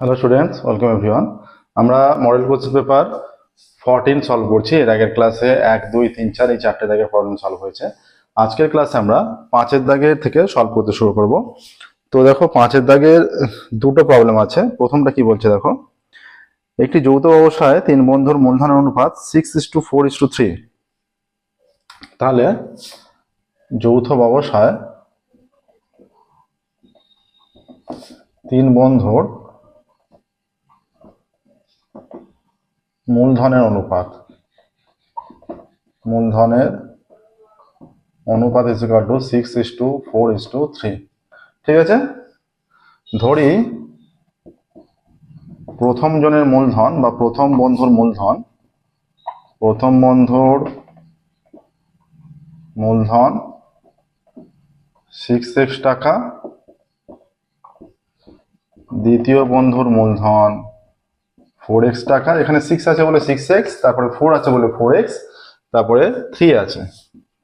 Hello students welcome everyone আমরা model question paper fourteen solve করছি। এর আগের ক্লাসে এক, দুই, তিন, চার, এই চারটে দাগের প্রবলেম সলভ হয়েছে। আজকের ক্লাসে আমরা পাঁচের দাগের থেকে সলভ করতে শুরু করব। তো দেখো, পাঁচের দাগের দুটো প্রবলেম আছে। প্রথমটা কি বলছে দেখো? একটি যৌথ অবস্থায় তিন বন্ধুর মূলধন অনুপাত six is to four is to three তাহলে যৌথ ব্যবসায় তিন বন্ধুর মূলধনের অনুপাত। মূলধনের অনুপাত equal to six is to four is to three ঠিক আছে? ধরি, প্রথম জনের মূলধন বা প্রথম বন্ধুর মূলধন, প্রথম বন্ধুর মূলধন সিক্স এক্স টাকা, দ্বিতীয় বন্ধুর মূলধন ফোর এক্স টাকা, এখানে সিক্স আছে বলে সিক্স এক্স তারপরে ফোর আছে বলে ফোর এক্স তারপরে থ্রি আছে।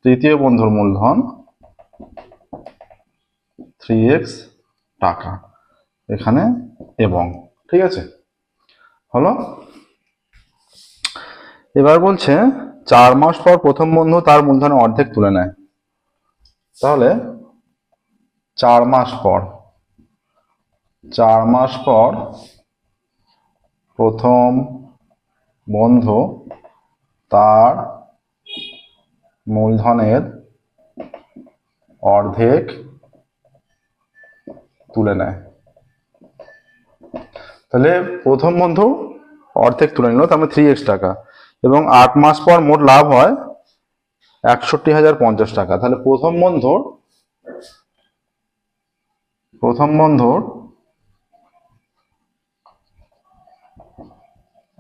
তৃতীয় বন্ধুর মূলধন থ্রি এক্স টাকা, এখানে এবং, ঠিক আছে? হলো? এবার বলছে, চার মাস পর প্রথম বন্ধু তার মূলধনের অর্ধেক তুলে নেয়। তাহলে, চার মাস পর, চার মাস পর প্রথম বন্ধ তার মূলধনের অর্ধেক তুলে নেয়। তাহলে প্রথম বন্ধু অর্ধেক তুলে নিল, তার থ্রি এক্স টাকা। এবং আট মাস পর মোট লাভ হয় একষট্টি হাজার পঞ্চাশ টাকা। তাহলে প্রথম বন্ধুর প্রথম বন্ধুর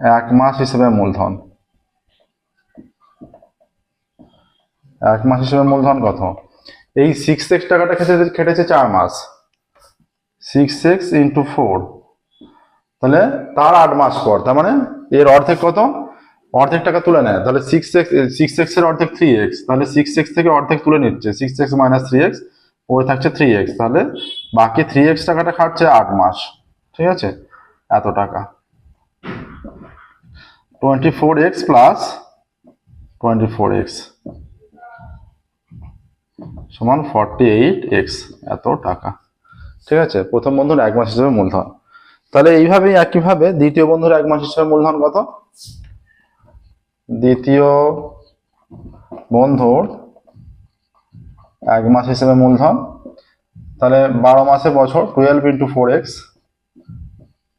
এক মাস হিসেবে মূলধন। এক মাস হিসেবে মূলধন কত? এই সিক্স এক্স টাকাটা খেটেছে খেটেছে চার মাস। সিক্স এক্স ইন্টু ফোর তাহলে তার আট মাস পর, তার মানে এর অর্ধেক কত? অর্ধেক টাকা তুলে নেয়। তাহলে সিক্স এক্স সিক্স এক্সের অর্ধেক থ্রি এক্স তাহলে সিক্স এক্স থেকে অর্ধেক তুলে নিচ্ছে। Six x minus three x পরে থাকছে থ্রি এক্স তাহলে বাকি থ্রি এক্স টাকাটা খাটছে আট মাস। ঠিক আছে? এত টাকা। Twenty four x plus twenty four x সমান ফর্টি এইট এক্স এত টাকা। ঠিক আছে? প্রথম বন্ধুর এক মাস হিসেবে মূলধন। তাহলে এইভাবেই একইভাবে দ্বিতীয় বন্ধুর এক মাস হিসেবে মূলধন কত? দ্বিতীয় বন্ধুর এক মাস হিসেবে মূলধন। তাহলে বারো মাসে বছর টুয়েলভ ইন্টু ফোর এক্স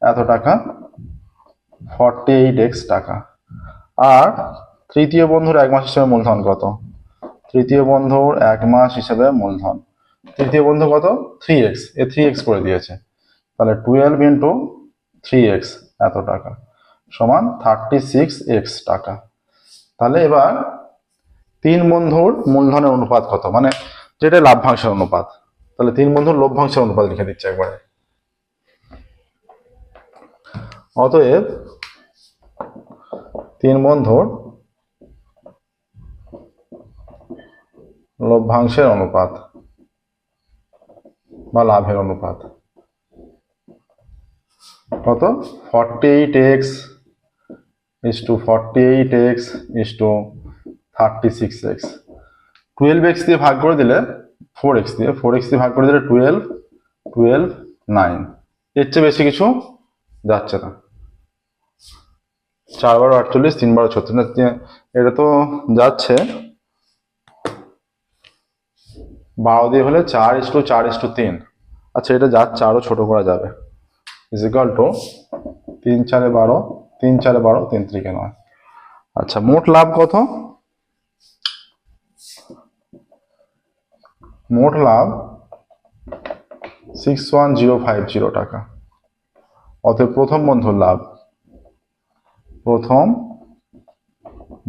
এত টাকা। ফর্টি এইট এক্স টাকা। আর তৃতীয় বন্ধুর এক মাস হিসেবে মূলধন কত? তৃতীয় বন্ধুর এক মাস হিসেবে মূলধন। তৃতীয় বন্ধু কত? থ্রি এক্স এ থ্রি এক্স করে দিয়েছে। তাহলে টুয়েলভ ইন্টু থ্রি এক্স এত টাকা। সমান থার্টি সিক্স এক্স টাকা। তাহলে এবার তিন বন্ধুর মূলধনের অনুপাত কত? মানে যেটা লাভ্যাংশের অনুপাত। তাহলে তিন বন্ধুর লভ্যাংশের অনুপাত লিখে দিচ্ছে একবারে। অতএব তিন বন্ধুর লভ্যাংশের অনুপাত বা লাভের অনুপাত। কত? Forty eight x is to forty eight x is to thirty six x twelve x দিয়ে ভাগ করে দিলে ফোর এক্স দিয়ে ফোর এক্স দিয়ে ভাগ করে দিলে টুয়েলভ টুয়েলভ নাইন এর চেয়ে বেশি কিছু যাচ্ছে না। চার বারো আটচল্লিশ তিন বারো ছত্রিশ এটা তো যাচ্ছে। বারো দিয়ে হলে চার ইস টু, চার ইস টু তিন। আচ্ছা এটা যাচ্ছে, আরও ছোট করা যাবে। ইকাল টু তিন চারে বারো, তিন চারে বারো, তিন ত্রিকে নয়। আচ্ছা মোট লাভ কত? মোট লাভ six one zero five zero টাকা। অতএব প্রথম বন্ধুর লাভ প্রথম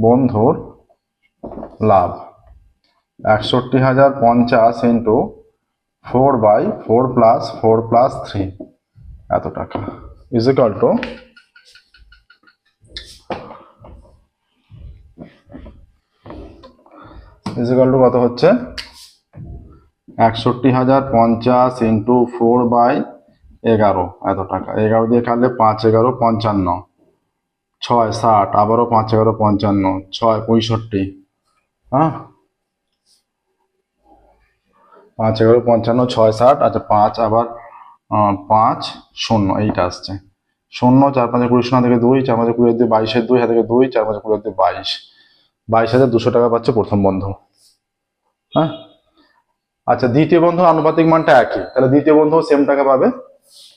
বন্ধুর লাভ। একষট্টি হাজার পঞ্চাশ into four by four plus four plus three. এত টাকা। Is equal to is equal to কত হচ্ছে? একষট্টি হাজার পঞ্চাশ ইন্টু ফোর বাই এগারো। এত টাকা। এগারো দিয়ে কাটলে পাঁচ এগারো পঞ্চান্ন। ছয় ষাট আবারও পাঁচ এগারো পঞ্চান্ন, ছয়, পঁয়ষট্টি হ্যাঁ? পাঁচ এগারো পঞ্চান্ন, ছয় ষাট আচ্ছা পাঁচ, আবার পাঁচ, শূন্য, এইটা আসছে। শূন্য, চার পাঁচে কুড়ি, শূন্য থেকে দুই, চার পাঁচে কুড়ি দুই বাইশের দুই হাতে থেকে দুই, চার পাঁচে কুড়ি দুই, বাইশ। বাইশ হাজার দুশো টাকা পাচ্ছে প্রথম বন্ধু হ্যাঁ? আচ্ছা দ্বিতীয় বন্ধুর আনুপাতিক মানটা একই, তাহলে দ্বিতীয় বন্ধু সেম টাকা পাবে,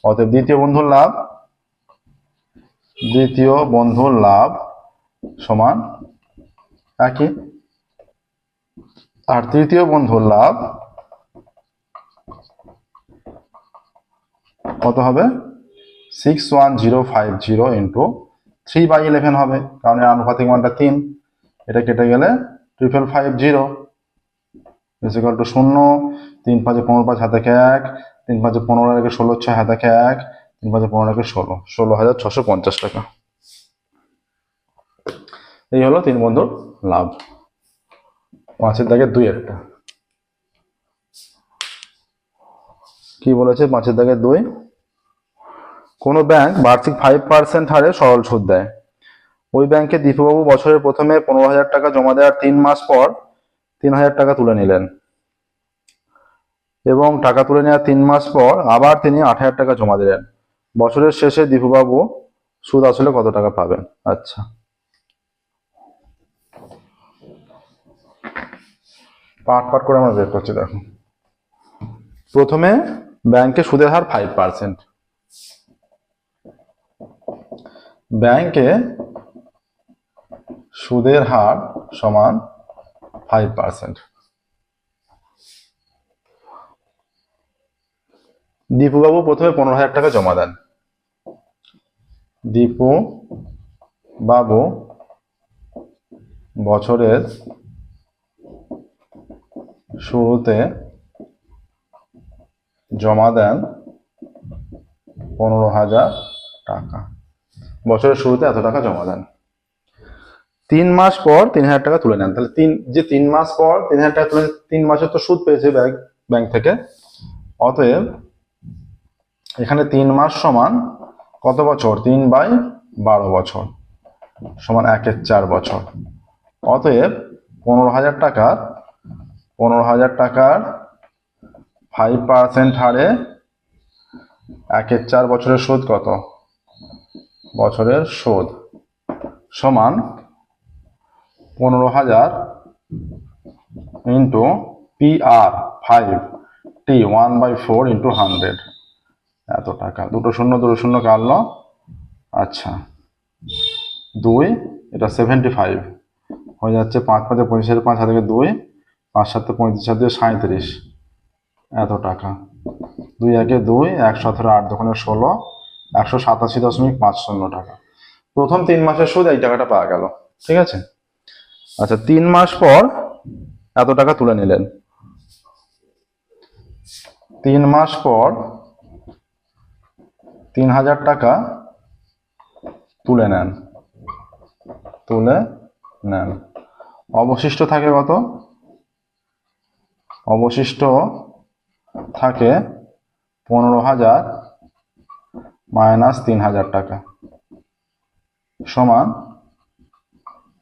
অতএব দ্বিতীয় বন্ধুর লাভ দ্বিতীয় বন্ধুর লাভ সমান একই। আর তৃতীয় বন্ধুর লাভ কত হবে? Six one zero five zero into three by eleven হবে, কারণ এর আনুপাতিক মানটা তিন। এটা কেটে গেলে triple five zero is equal to শূন্য, তিন পাঁচে পনেরো পাঁচ হাতে এক তিন পাঁচে পনেরো একে ষোলো, ছয় হাতে এক তিন পাঁচে পনেরো একে ষোলো ষোলো হাজার ছশো পঞ্চাশ টাকা। এই হলো তিন বন্ধুর লাভ। পাঁচের দাগে দুই একটা। কি বলেছে? পাঁচের দাগে দুই। কোনো ব্যাংক বার্ষিক ফাইভ পার্সেন্ট হারে সরল সুদ দেয়। ওই ব্যাংকে দীপুবাবু বছরের প্রথমে পনেরো হাজার টাকা জমা দেওয়ার তিন মাস পর তিন হাজার টাকা তুলে নিলেন। এবং টাকা তুলে নেওয়ার তিন মাস পর আবার তিনি আট হাজার টাকা জমা দিলেন। বছরের শেষে দীপুবাবু সুদ আসলে কত টাকা পাবেন? আচ্ছা। পাট পাট করে আমরা বের করছি, দেখো। প্রথমে ব্যাংকে সুদের হার ফাইভ পার্সেন্ট ব্যাংকে সুদের হার সমান ফাইভ পার্সেন্ট দীপুবাবু প্রথমে পনেরো হাজার টাকা জমা দেন। দীপু বাবু বছরের শুরুতে জমা দেন পনেরো হাজার টাকা। বছরের শুরুতে এত টাকা জমা দেন। তিন মাস পর তিন হাজার টাকা তুলে নেন। তাহলে তিন যে তিন মাস পর তিন হাজার টাকা তুলে তিন মাসের তো সুদ পেয়েছে ব্যাংক ব্যাংক থেকে। অতএব এখানে তিন মাস সমান কত বছর? তিন বাই বারো বছর। সমান একের চার বছর। অতএব পনেরো হাজার টাকার, পনেরো হাজার টাকার ফাইভ পার্সেন্ট হারে একের চার বছরের সুদ কত? বছরের সুদ সমান পনেরো হাজার into P R five T one by four into hundred এত টাকা। দুটো শূন্য দুটো শূন্য কাটলো। আচ্ছা। দুই, এটা সেভেন্টি ফাইভ হয়ে যাচ্ছে পাঁচ, পাঁচে পঁচিশের পাঁচ হাতে দুই, পাঁচ, সাতে পঁয়ত্রিশ হাতে সাঁত্রিশ এত টাকা। দুই, একে দুই এক সতেরো আট দোকানে ষোলো, একশো সাতাশি দশমিক পাঁচ শূন্য টাকা। প্রথম তিন মাসের সুদ এই টাকাটা পাওয়া গেল। ঠিক আছে? আচ্ছা তিন মাস পর এত টাকা তুলে নিলেন। তিন মাস পর তিন হাজার টাকা তুলে নেন। তুলে নেন। অবশিষ্ট থাকে কত? অবশিষ্ট থাকে পনেরো হাজার মাইনাস তিন হাজার টাকা সমান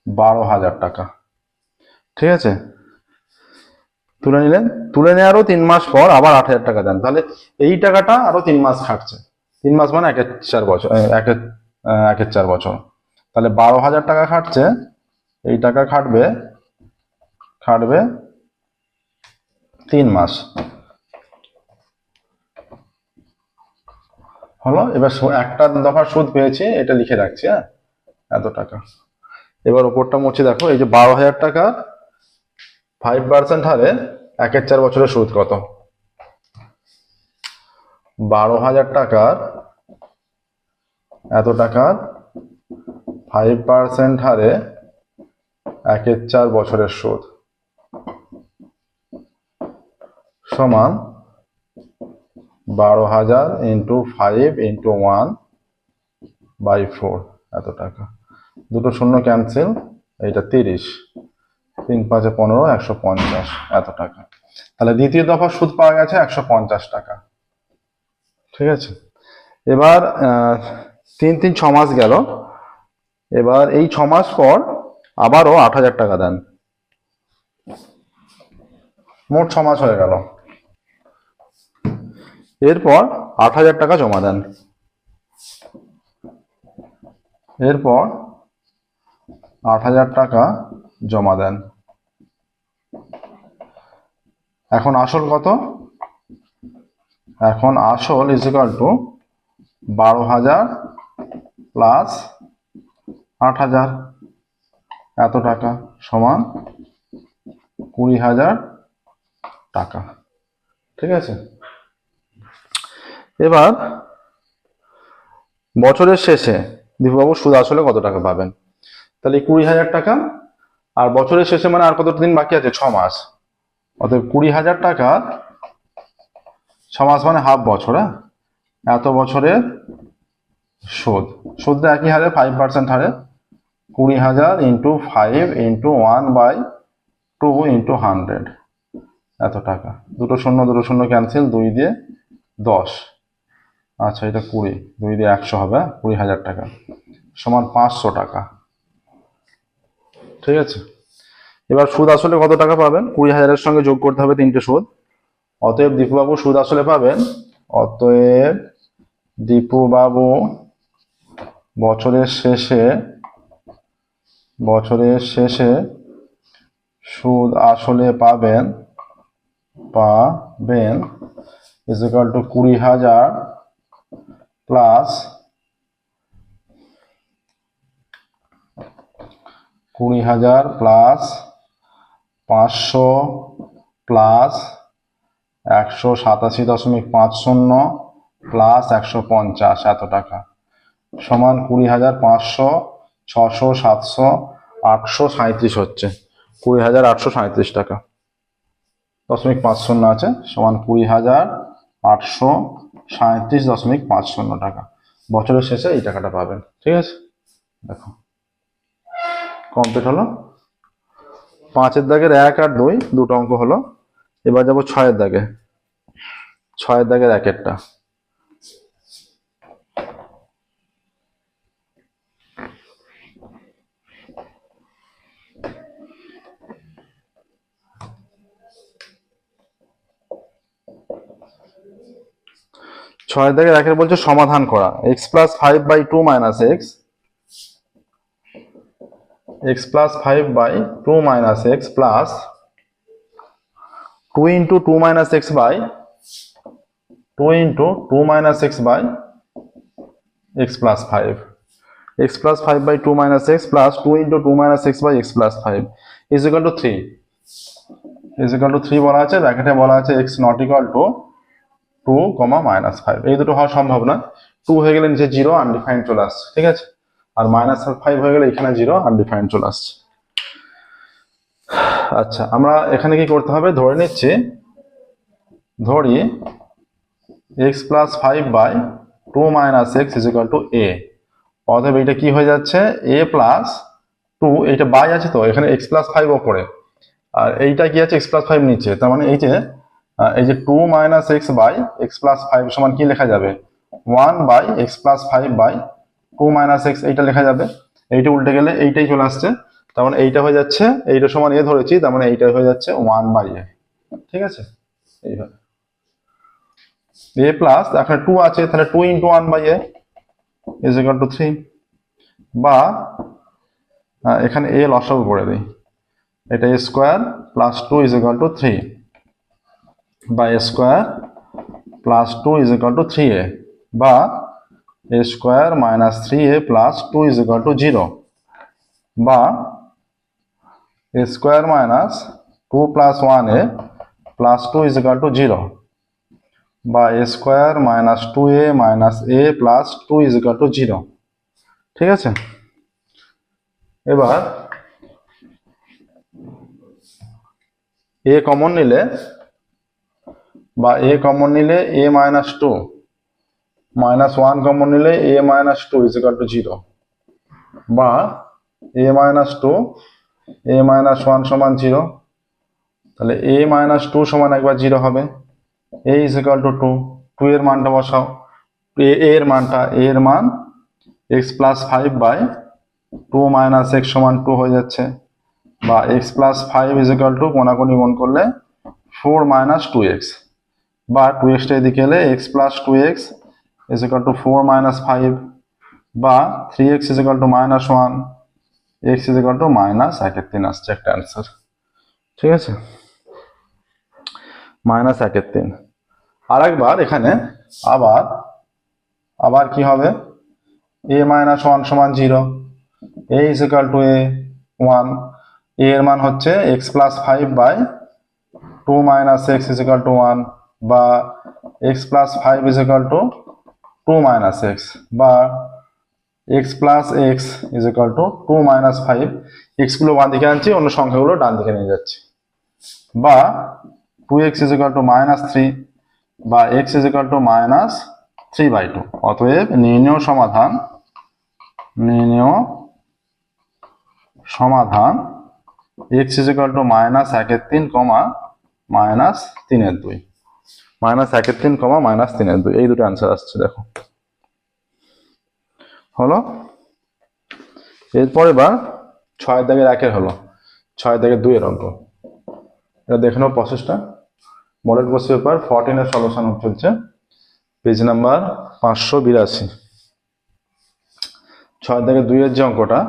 বারো হাজার টাকা। ঠিক আছে? তুলে নিলেন। তুলে নেওয়ারও তিন মাস পর আবার আট হাজার টাকা দেন। তাহলে এই টাকাটা আরও তিন মাস খাটছে। তিন মাস মানে একের চার বছর একের একের চার বছর। তাহলে বারো হাজার টাকা খাটছে, এই টাকা খাটবে খাটবে তিন মাস। হলো? এবার একটা দফার সুদ পেয়েছি, এটা লিখে রাখছি হ্যাঁ? এত টাকা। এবার ওপরটা মুছে দেখো, এই যে বারো হাজার টাকা ফাইভ পার্সেন্ট হারে একের চার বছরের সুদ কত? বারো হাজার টাকার এত টাকার ফাইভ পার্সেন্ট হারে একের চার বছরের সুদ সমান বারো হাজার into five into one by four এত টাকা। দুটো শূন্য ক্যান্সেল এইটা তিরিশ। তিন পাঁচে পনেরো, একশো পঞ্চাশ, এত টাকা। তাহলে দ্বিতীয় দফা সুদ পাওয়া গেছে একশো পঞ্চাশ টাকা। ঠিক আছে? এবার তিন তিন, ছ মাস গেল। এবার এই ছ মাস পর আবারও আট হাজার টাকা দেন। মোট ছ মাস হয়ে গেল। এরপর আট হাজার টাকা জমা দেন। এরপর আট হাজার টাকা জমা দেন। এখন আসল কত? এখন আসল ইজ ইকাল টু বারো হাজার প্লাস আট হাজার। এত টাকা সমান কুড়ি হাজার টাকা। ঠিক আছে? এবার বছরের শেষে দীপবাবু সুদ আসলে কত টাকা পাবেন? তাহলে কুড়ি হাজার টাকা আর বছরের শেষে মানে আর কত দিন বাকি আছে? ছ মাস। অতএব কুড়ি হাজার টাকা ছ মাস মানে হাফ বছর হ্যাঁ? এত বছরের সুদ সুদটা একই হারে ফাইভ পার্সেন্ট হারে। কুড়ি হাজার into five into one by two into hundred এত টাকা। দুটো শূন্য দুটো শূন্য ক্যান্সেল দুই দিয়ে দশ। আচ্ছা এটা কুড়ি। দুই দিয়ে একশো হবে হ্যাঁ? কুড়ি হাজার টাকা। সমান পাঁচশো টাকা। ঠিক আছে? এবার সুদ আসলে কত টাকা পাবেন? কুড়ি হাজারের সঙ্গে যোগ করতে হবে তিনটে সুদ অতএব দীপুবাবু সুদ আসলে পাবেন। অতএব দীপুবাবু বছরের শেষে বছরের শেষে সুদ আসলে পাবেন পাবেন ইজ ইকাল টু কুড়ি হাজার প্লাস কুড়ি হাজার প্লাস পাঁচশো প্লাস একশো সাতাশি দশমিক পাঁচ শূন্য প্লাস একশো পঞ্চাশ এত টাকা। সমান কুড়ি হাজার পাঁচশো, ছশো, সাতশো, আটশো সাঁত্রিশ হচ্ছে। কুড়ি হাজার আটশো সাঁত্রিশ টাকা। দশমিক পাঁচ শূন্য আছে, সমান কুড়ি হাজার আটশো সাঁত্রিশ দশমিক পাঁচ শূন্য টাকা। বছরের শেষে এই টাকাটা পাবেন, ঠিক আছে? দেখো কমপ্লিট হলো। পাঁচের দাগের এক আর দুই, দুটো অঙ্ক হলো। এবার যাব ছয়ের দাগে। ছয়ের দাগের একেরটা। ছয়ের দাগের একের বলছে সমাধান করা। X plus five by two minus x x plus five by two minus x plus two into two minus x by two into two minus x by x plus five x plus five by two minus x plus two into two minus x by x plus five is equal to three is equal to three বলা আছে ব্র্যাকেটে বলা আছে x not equal to two comma minus five এই দুটো হওয়া সম্ভব না। টু হয়ে গেলে নিচে জিরো আনডিফাইন্ড চলে আসছে, ঠিক আছে? আর মাইনাস ফাইভ হয়ে গেলে এখানে জিরো আনডিফাইন্ড চলে আসছে। আচ্ছা আমরা এখানে কি করতে হবে? ধরে নিচ্ছি, ধরি x plus five by two minus x is equal to a অতএব এটা কি হয়ে যাচ্ছে? এ প্লাস টু এইটা বাই আছে তো, এখানে এক্স প্লাস ফাইভ ওপরে। আর এইটা কি আছে? এক্স প্লাস ফাইভ নিচে। তার মানে এই যে এই যে two minus x by x plus five সমান কি লেখা যাবে? One by x plus five by two minus x এইটা লেখা যাবে। এইটা উল্টে গেলে এইটাই চলে আসছে। তার মানে এইটা হয়ে যাচ্ছে, এইটা সমান এ ধরেছি, তার মানে এইটা হয়ে যাচ্ছে ওয়ান বাই এ ঠিক আছে? এইভাবে। এ প্লাস এখানে টু আছে, তাহলে two into one by a is equal to three বা এখানে এ লসাগু করে দিই। এটা a square plus two is equal to three বা a square plus two is equal to three a বা a square minus three a plus two is equal to zero বা square minus two plus one a plus two is equal to zero বা a square minus two a minus a plus two is equal to zero ঠিক আছে? এবার এ common নিলে, বা a common নিলে a minus two minus one common নিলে a minus two is equal to zero বা a minus two a minus one সমান zero তাহলে এ মাইনাস টু সমান একবার জিরো হবে। A is equal to two two two মানটা বসাও। A এর মানটা এর মান x plus five by two minus x সমান টু হয়ে যাচ্ছে। বা x plus five is equal to কোনাকুনি গুণ করলে ফোর মাইনাস টু এক্স বা টু এক্সটা এদিকে এলে x plus two x is equal to four minus five বা three x is equal to minus one x is equal to minus একের তিন আসছে একটা অ্যান্সার ঠিক আছে? মাইনাস একের তিন আরেকবার এখানে আবার আবার কি হবে? এ মাইনাস ওয়ান সমান zero a is equal to a one a এর মান হচ্ছে x plus five by two minus x is equal to one বা x plus five is equal to two minus x বা x plus x is equal to two minus five এক্সগুলো বাঁ দিকে আনছি, অন্য সংখ্যাগুলো ডান দিকে নিয়ে যাচ্ছি। বা two x is equal to minus three বা x is equal to minus three by two অতএব নির্ণয় সমাধান নির্ণয় সমাধান এক্স ইজিক্যাল টু মাইনাস একের তিন কমা মাইনাস তিনের দুই। মাইনাস একের তিন কমা মাইনাস তিনের দুই। এই দুটো অ্যান্সার আসছে, দেখো। হলো? এরপর এবার ছয় দাগের একের হলো। ছয় দাগের দুইয়ের অঙ্ক। এটা দেখে নাও প্রসেসটা মডেল কোর্স পেপার ফোরটিনের সলিউশন চলছে। পেজ নাম্বার পাঁচশো বিরাশি। ছয় থেকে দুইয়ের যে অঙ্কটা,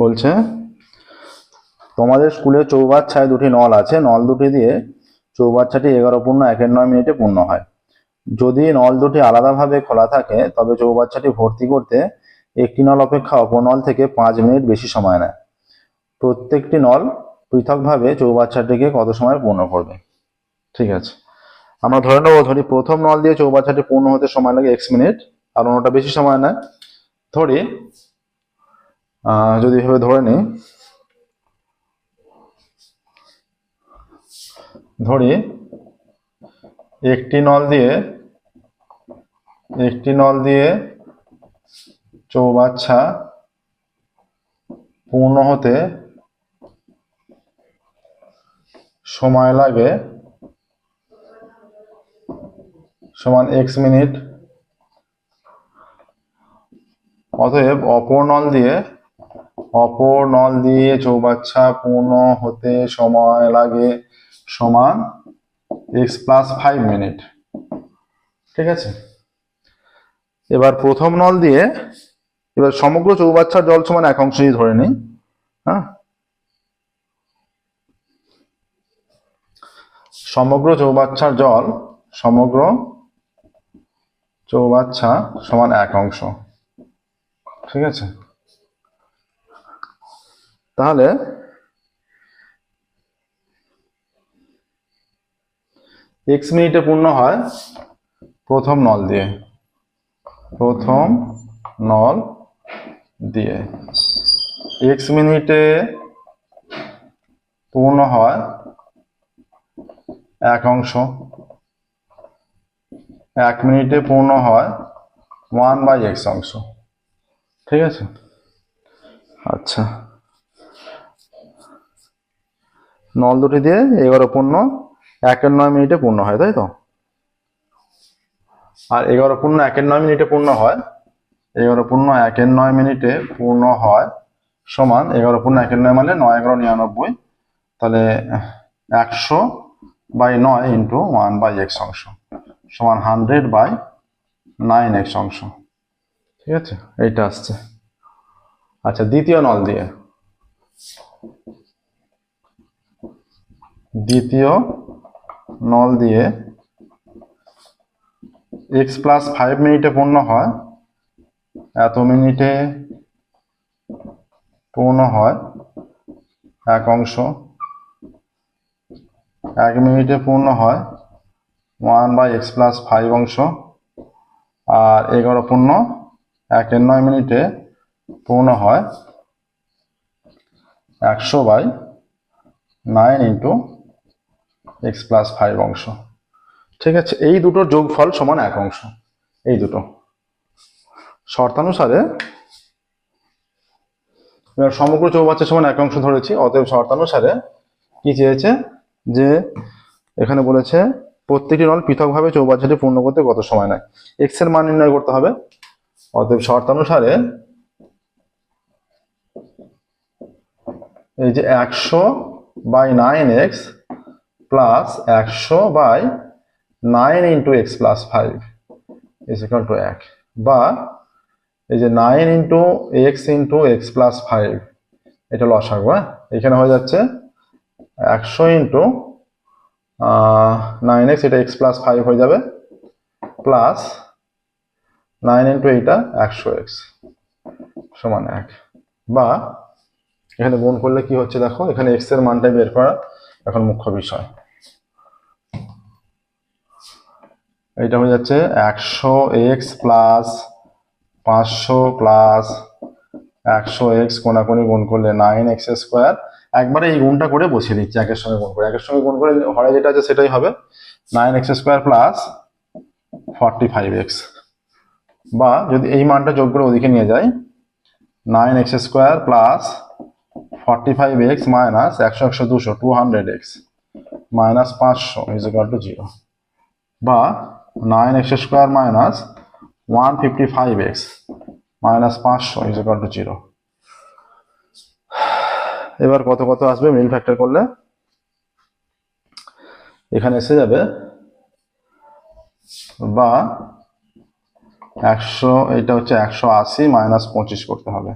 বলছে তোমাদের স্কুলে চৌবাচ্চায় দুটি নল আছে। নল দুটি দিয়ে চৌবাচ্চাটি এগারো পূর্ণ, একের নয় মিনিটে পূর্ণ হয়। যদি নল দুটি আলাদাভাবে খোলা থাকে, তবে চৌবাচ্চাটি ভর্তি করতে একটি নল অপেক্ষা অপর নল থেকে পাঁচ মিনিট বেশি সময় নেয়। প্রত্যেকটি নল পৃথকভাবে চৌবাচ্চাটিকে কত সময় পূর্ণ করবে? ঠিক আছে। আমরা ধরে নেব, ধরি প্রথম নল দিয়ে চৌবাচ্চাটি পূর্ণ হতে সময় লাগে এক্স মিনিট, আর অন্যটা বেশি সময় নেয়। ধরি যদি এভাবে ধরে নিই ধরি, একটি নল দিয়ে, একটি নল দিয়ে চৌবাচ্চা পূর্ণ হতে সময় লাগে সমান এক্স মিনিট। অতএব অপর নল দিয়ে, অপর নল দিয়ে চৌবাচ্চা পূর্ণ হতে সময় লাগে সমান এক্স প্লাস ফাইভ মিনিট ঠিক আছে? এবার প্রথম নল দিয়ে, এবার সমগ্র চৌবাচ্চার জল সমান এক অংশই ধরে নিই। হ্যাঁ? সমগ্র চৌবাচ্চার জল, সমগ্র চৌবাচ্চা সমান এক অংশ। ঠিক আছে? তাহলে এক্স মিনিটে পূর্ণ হয় প্রথম নল দিয়ে। প্রথম নল দিয়ে। এক্স মিনিটে পূর্ণ হয় এক অংশ। এক মিনিটে পূর্ণ হয় ওয়ান বাই এক্স অংশ। ঠিক আছে? আচ্ছা। নল দুটি দিয়ে এগারো পূর্ণ একের নয় মিনিটে পূর্ণ হয়, তাই তো? আর এগারো পূর্ণ একের নয় মিনিটে পূর্ণ হয়, এগারো পূর্ণ একের নয় মিনিটে পূর্ণ হয় সমান এগারো পূর্ণ একের নয় মানে নয় এগারো নিরানব্বই, তাহলে একশো বাই নয় ইন্টু ওয়ান বাই এক্স অংশ, সমান হান্ড্রেড বাই নাইন এক্স অংশ। ঠিক আছে? এইটা আসছে। আচ্ছা দ্বিতীয় নল দিয়ে। দ্বিতীয় নল দিয়ে এক্স প্লাস ফাইভ মিনিটে পূর্ণ হয়। এত মিনিটে পূর্ণ হয় এক অংশ। এক মিনিটে পূর্ণ হয় one by x plus five অংশ। আর এগারো পূর্ণ একের নয় মিনিটে পূর্ণ হয় একশো by nine into x plus five অংশ। ঠিক আছে, এই দুটোর যোগফল সমান এক অংশ। এই দুটো। শর্তানুসারে এবার সমগ্র চৌবাচ্চার সমান একাংশ ধরেছি, অতএব শর্তানুসারে কি চেয়েছে? যে এখানে বলেছে, প্রত্যেকটি নল পৃথকভাবে চৌবাচ্চাটি পূর্ণ করতে কত সময় নেয়? এক্সের মান নির্ণয় করতে হবে। অতএব শর্তানুসারে এই যে একশো বাই নাইন এক্স প্লাস একশো by nine into x plus five is equal to এক। বা এই যে nine into x into x plus five এটা লসাগু হ্যাঁ? এখানে হয়ে যাচ্ছে একশো ইন্টু নাইন এক্স এটা এক্স প্লাস ফাইভ হয়ে যাবে। প্লাস নাইন ইন্টু এইটা একশো এক্স সমান এক। বা এখানে গুণ করলে কি হচ্ছে দেখো? এখানে এক্সের মানটা বের করা। এখন মুখ্য বিষয়। এইটা হয়ে যাচ্ছে একশো এক্স প্লাস পাঁচশো প্লাস একশো এক্স কোনাকুনি গুণ করলে নাইন এক্স স্কোয়ার। একবারে এই গুণটা করে বসিয়ে দিচ্ছি একের সঙ্গে গুণ করে। একের সঙ্গে গুণ করে হরে যেটা আছে সেটাই হবে। Nine x square plus forty five x. বা যদি এই মানটা যোগ করে ওদিকে নিয়ে যাই, nine x square plus forty five x minus একশো একশো, দুশো টু হান্ড্রেড এক্স মাইনাস পাঁচশো ইজ ইকাল টু জিরো বা nine x square minus one fifty five x minus পাঁচশো ইজ ইকাল টু জিরো এবার কত কত আসবে? মিল ফ্যাক্টর করলে এখানে এসে যাবে বা একশো, এটা হচ্ছে একশো আশি মাইনাস পঁচিশ করতে হবে।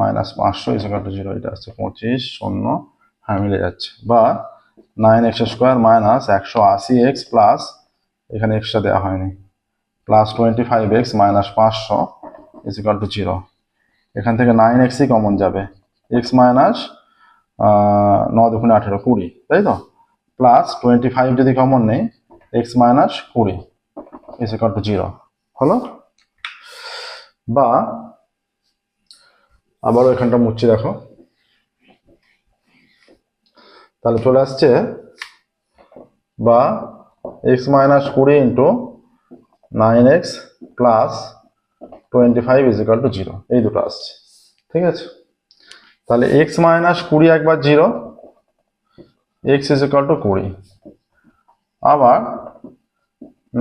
মাইনাস পাঁচশো ইজিকাল টু জিরো এটা হচ্ছে পঁচিশ, শূন্য হ্যাঁ মিলে যাচ্ছে। বা নাইন এক্স স্কোয়ার মাইনাস একশো আশি এক্স প্লাস এখানে এক্সট্রা দেওয়া হয়নি। Plus twenty five x minus পাঁচশো ইজিকাল টু জিরো এখান থেকে নাইন এক্সই কমন যাবে। এক্স মাইনাস ন দুগুণে আঠেরো, কুড়ি, তাই তো? প্লাস টোয়েন্টি ফাইভ যদি কমন নেই এক্স মাইনাস কুড়ি ইজিকাল টু জিরো হলো? বা আবারও এখানটা মুচ্ছি দেখো। তাহলে চলে আসছে বা এক্স মাইনাস কুড়ি into nine x plus twenty five is equal to zero এই দুটো আসছে। ঠিক আছে? তাহলে এক্স মাইনাস কুড়ি একবার জিরো এক্স ইজিক্যাল টু কুড়ি আবার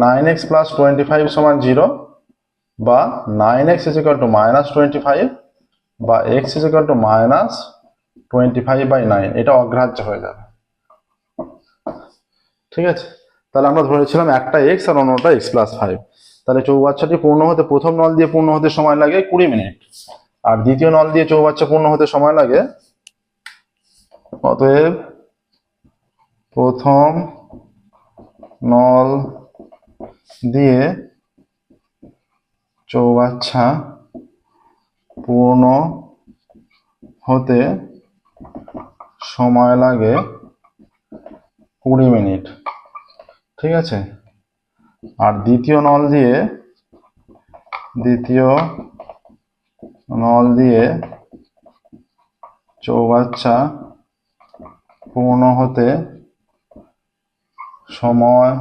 nine x plus twenty five সমান জিরো বা nine x is equal to minus twenty five বা x is equal to minus twenty five by nine এটা অগ্রাহ্য হয়ে যাবে। ঠিক আছে? তাহলে আমরা ধরেছিলাম একটা এক্স আর অন্যটা এক্স প্লাস ফাইভ তাহলে চৌবাচ্চাটি পূর্ণ হতে প্রথম নল দিয়ে পূর্ণ হতে সময় লাগে কুড়ি মিনিট। আর দ্বিতীয় নল দিয়ে চৌবাচ্চা পূর্ণ হতে সময় লাগে অতএব প্রথম নল দিয়ে চৌবাচ্চা পূর্ণ হতে সময় লাগে কুড়ি মিনিট। ঠিক আছে? আর দ্বিতীয় নল দিয়ে, দ্বিতীয় নল দিয়ে চৌবাচ্চা পূর্ণ হতে সময়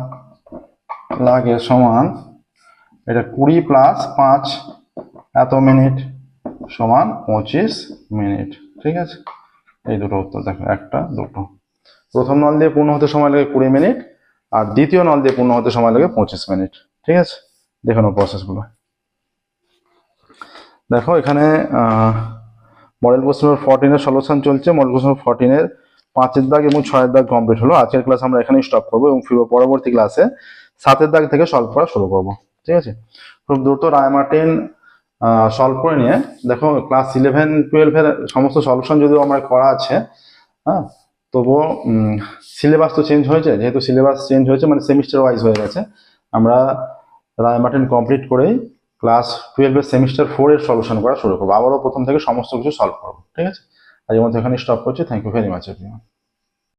লাগে সমান, এটা কুড়ি প্লাস পাঁচ এত মিনিট। সমান পঁচিশ মিনিট। ঠিক আছে? এই দুটো উত্তর দেখো, একটা, দুটো। প্রথম নল দিয়ে পূর্ণ হতে সময় লাগে কুড়ি মিনিট, আর দ্বিতীয় নল দিয়ে পূর্ণ হতে সময় লাগে পঁচিশ মিনিট। ঠিক আছে? দেখে প্রসেসগুলো দেখো, এখানে মডেল কোশ্চেন ফোরটিনের সলিউশন চলছে। মডেল কোশ্চেন ফোরটিনের পাঁচের দাগ এবং ছয়ের দাগ কমপ্লিট হলো। আজকের ক্লাস আমরা এখানেই স্টপ করব এবং ফিরবো পরবর্তী ক্লাসে সাতের দাগ থেকে সলভ করা শুরু করব। ঠিক আছে? খুব দ্রুত রায়মার্টিন সলভ করে নিয়ে, দেখো ক্লাস ইলেভেন টুয়েলভের সমস্ত সলিউশন যদিও আমার করা আছে হ্যাঁ তবুও সিলেবাস তো চেঞ্জ হয়েছে, যেহেতু সিলেবাস চেঞ্জ হয়েছে মানে সেমিস্টার ওয়াইজ হয়ে গেছে, আমরা রায়মার্টিন কমপ্লিট করেই ক্লাস টুয়েলভের সেমিস্টার ফোরের সলিউশন করা শুরু করব। আবারও প্রথম থেকে সমস্ত কিছু সলভ করব, ঠিক আছে? আজকের মধ্যে এখানে স্টপ করছি। Thank you very much everyone